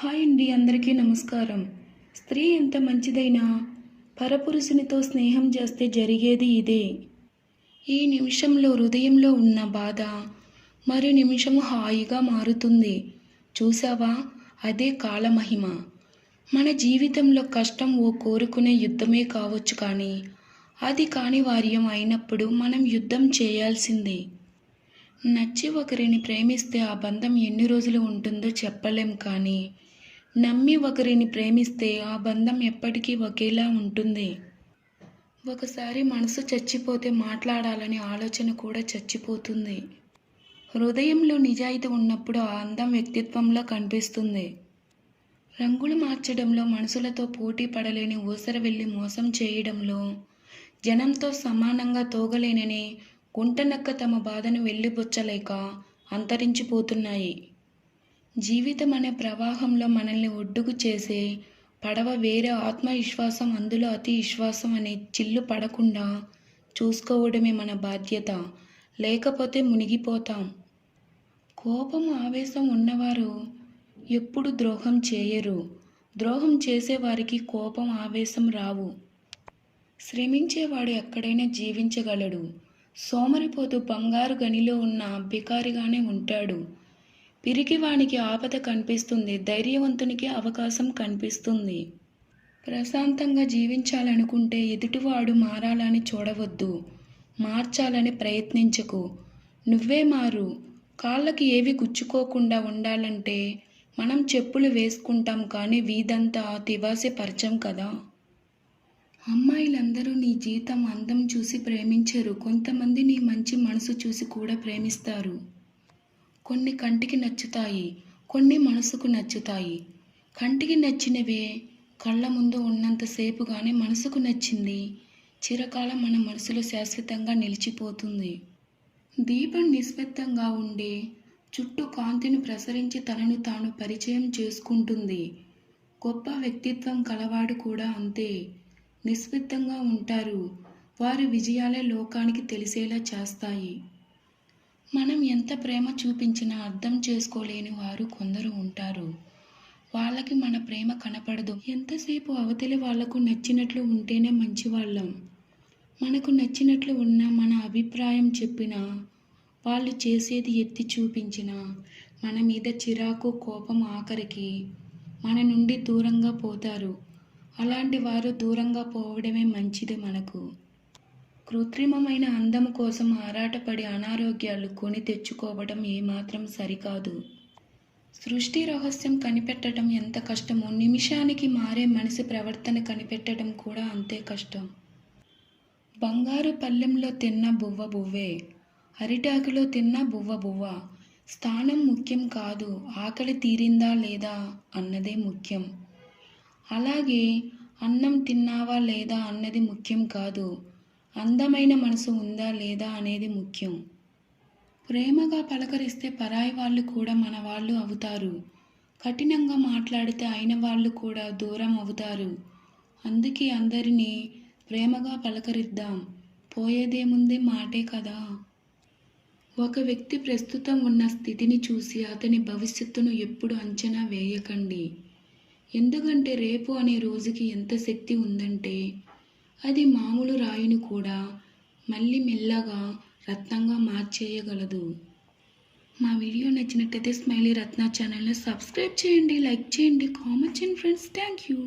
Hi అండి అందరికీ నమస్కారం. స్త్రీ ఎంత మంచిదైనా పరపురుషునితో స్నేహం చేస్తే జరిగేది ఇదే. ఈ నిమిషంలో హృదయంలో ఉన్న బాధ మరి నిమిషం హాయిగా మారుతుంది. చూసావా అదే కాలమహిమ. మన జీవితంలో కష్టం ఓ కోరుకునే యుద్ధమే కావచ్చు కానీ అది కాని వార్యం అయినప్పుడు మనం యుద్ధం చేయాల్సిందే. నచ్చి ఒకరిని ప్రేమిస్తే ఆ బంధం ఎన్ని రోజులు ఉంటుందో చెప్పలేం కానీ నమ్మి ఒకరిని ప్రేమిస్తే ఆ బంధం ఎప్పటికీ ఒకేలా ఉంటుంది. ఒకసారి మనసు చచ్చిపోతే మాట్లాడాలనే ఆలోచన కూడా చచ్చిపోతుంది. హృదయంలో నిజాయితీ ఉన్నప్పుడు ఆ అందం వ్యక్తిత్వంలో కనిపిస్తుంది. రంగులు మార్చడంలో మనసులతో పోటీ పడలేని ఊసర వెళ్ళి మోసం చేయడంలో జనంతో సమానంగా తోగలేనని గుంటనక్క తమ బాధను వెళ్ళిబుచ్చలేక అంతరించిపోతున్నాయి. జీవితం అనే ప్రవాహంలో మనల్ని ఒడ్డుకు చేసే పడవ వేరే ఆత్మవిశ్వాసం అందులో అతి విశ్వాసం అనే చిల్లు పడకుండా చూసుకోవడమే మన బాధ్యత. లేకపోతే మునిగిపోతాం. కోపం ఆవేశం ఉన్నవారు ఎప్పుడు ద్రోహం చేయరు. ద్రోహం చేసేవారికి కోపం ఆవేశం రావు. శ్రమించేవాడు ఎక్కడైనా జీవించగలడు. సోమరిపోతు బంగారు గనిలో ఉన్న బికారిగానే ఉంటాడు. పిరికివానికి ఆపద కనిపిస్తుంది ధైర్యవంతునికి అవకాశం కనిపిస్తుంది. ప్రశాంతంగా జీవించాలనుకుంటే ఎదుటివాడు మారాలని చూడవద్దు. మార్చాలని ప్రయత్నించకు. నువ్వే మారు. కాళ్ళకి ఏవి గుచ్చుకోకుండా ఉండాలంటే మనం చెప్పులు వేసుకుంటాం కానీ వీధంతా తివాసే పరచం కదా? అమ్మాయిలందరూ నీ జీతం అందం చూసి ప్రేమించరు. కొంతమంది నీ మంచి మనసు చూసి కూడా ప్రేమిస్తారు. కొన్ని కంటికి నచ్చుతాయి కొన్ని మనసుకు నచ్చుతాయి. కంటికి నచ్చినవే కళ్ళ ముందు ఉన్నంతసేపుగానే మనసుకు నచ్చింది. చిరకాలం మన మనసులో శాశ్వతంగా నిలిచిపోతుంది. దీపం నిశ్శబ్దంగా ఉండే చుట్టూ కాంతిని ప్రసరించి తనను తాను పరిచయం చేసుకుంటుంది. గొప్ప వ్యక్తిత్వం కలవాడు కూడా అంతే. నిశ్శబ్దంగా ఉంటారు. వారి విజయాలే లోకానికి తెలిసేలా చేస్తాయి. మనం ఎంత ప్రేమ చూపించినా అర్థం చేసుకోలేని వారు కొందరు ఉంటారు. వాళ్ళకి మన ప్రేమ కనపడదు. ఎంతసేపు అవతలి వాళ్ళకు నచ్చినట్లు ఉంటేనే మంచివాళ్ళం. మనకు నచ్చినట్లు ఉన్న మన అభిప్రాయం చెప్పినా వాళ్ళు చేసేది ఎత్తి చూపించినా మన మీద చిరాకు కోపం ఆఖరికి మన నుండి దూరంగా పోతారు. అలాంటి వారు దూరంగా పోవడమే మంచిది మనకు. కృత్రిమమైన అందము కోసం ఆరాటపడి అనారోగ్యాలు కొని తెచ్చుకోవడం ఏమాత్రం సరికాదు. సృష్టి రహస్యం కనిపెట్టడం ఎంత కష్టమో నిమిషానికి మారే మనిషి ప్రవర్తన కనిపెట్టడం కూడా అంతే కష్టం. బంగారు పల్లెంలో తిన్న బువ్వ బువ్వే అరిటాకులో తిన్న బువ్వ బువ్వ స్థానం ముఖ్యం కాదు ఆకలి తీరిందా లేదా అన్నదే ముఖ్యం. అలాగే అన్నం తిన్నావా లేదా అన్నది ముఖ్యం కాదు అందమైన మనసు ఉందా లేదా అనేది ముఖ్యం. ప్రేమగా పలకరిస్తే పరాయి వాళ్ళు కూడా మన వాళ్ళు అవుతారు. కఠినంగా మాట్లాడితే అయిన వాళ్ళు కూడా దూరం అవుతారు. అందుకే అందరినీ ప్రేమగా పలకరిద్దాం. పోయేదేముంది మాటే కదా. ఒక వ్యక్తి ప్రస్తుతం ఉన్న స్థితిని చూసి అతని భవిష్యత్తును ఎప్పుడు అంచనా వేయకండి. ఎందుకంటే రేపు అనే రోజుకి ఎంత శక్తి ఉందంటే అది మామూలు రాయిని కూడా మళ్ళీ మెల్లగా రత్నంగా మార్చేయగలదు. మా వీడియో నచ్చినట్టయితే స్మైలీ రత్న ఛానల్ని సబ్స్క్రైబ్ చేయండి లైక్ చేయండి కామెంట్ చేయండి ఫ్రెండ్స్. Thank you.